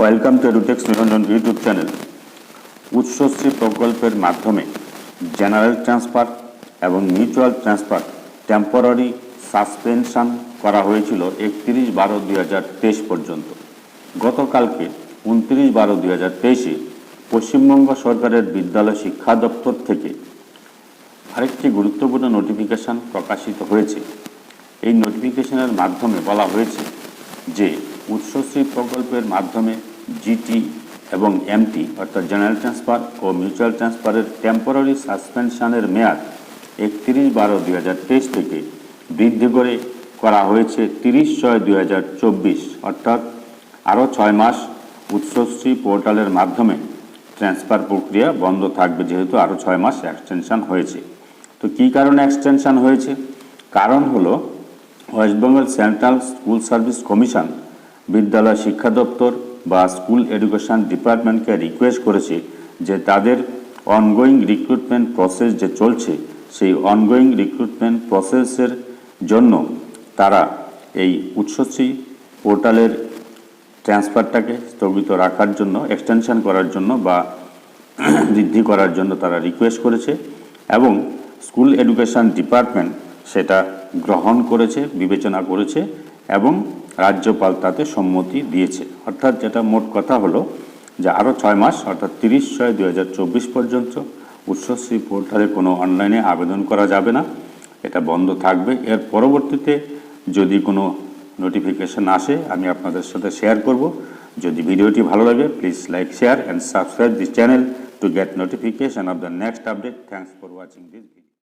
Welcome to Edutex Niranjan YouTube channel Utsashree প্রকল্পের মাধ্যমে general transfer এবং মিউচুয়াল ট্রান্সফার টেম্পোরারি সাসপেনশন করা হয়েছিল একত্রিশ বারো দুই হাজার তেইশ পর্যন্ত। গতকালকে উনত্রিশ বারো দুই হাজার তেইশে পশ্চিমবঙ্গ সরকারের বিদ্যালয় শিক্ষা দপ্তর থেকে আরেকটি গুরুত্বপূর্ণ নোটিফিকেশন প্রকাশিত হয়েছে। এই নোটিফিকেশনের মাধ্যমে বলা হয়েছে যে উৎসশ্রী প্রকল্পের মাধ্যমে জিটি এবং এমটি অর্থাৎ জেনারেল ট্রান্সফার ও মিউচুয়াল ট্রান্সফারের টেম্পোরারি সাসপেনশনের মেয়াদ একত্রিশ বারো দুই থেকে বৃদ্ধি করে করা হয়েছে তিরিশ ছয় দুই হাজার চব্বিশ, অর্থাৎ আরও ছয় মাস উৎসশ্রী পোর্টালের মাধ্যমে ট্রান্সফার প্রক্রিয়া বন্ধ থাকবে, যেহেতু আরও ছয় মাস এক্সটেনশন হয়েছে। তো কী কারণে এক্সটেনশন হয়েছে? কারণ হলো West Bengal central school service commission বিদ্যালয় শিক্ষা দপ্তর বা স্কুল এডুকেশন ডিপার্টমেন্টকে রিকোয়েস্ট করেছে যে তাদের অনগোয়িং রিক্রুটমেন্ট প্রসেস যে চলছে, সেই অনগোয়িং রিক্রুটমেন্ট প্রসেসের জন্য তারা এই উৎসশ্রী পোর্টালের ট্রান্সফারটাকে স্থগিত রাখার জন্য এক্সটেনশন করার জন্য বা বৃদ্ধি করার জন্য তারা রিকোয়েস্ট করেছে এবং স্কুল এডুকেশন ডিপার্টমেন্ট সেটা গ্রহণ করেছে, বিবেচনা করেছে এবং রাজ্যপাল তাতে সম্মতি দিয়েছে। অর্থাৎ যেটা মোট কথা হলো যে আরও ছয় মাস, অর্থাৎ তিরিশ ছয় দু চব্বিশ পর্যন্ত উৎসশ্রী পোর্টালে কোনো অনলাইনে আবেদন করা যাবে না। এটা বন্ধ থাকবে। এর পরবর্তীতে যদি কোনো নোটিফিকেশন আসে, আমি আপনাদের সাথে শেয়ার করব। যদি ভিডিওটি ভালো লাগে, please like, share and subscribe this channel to get notification of the next update thanks for watching this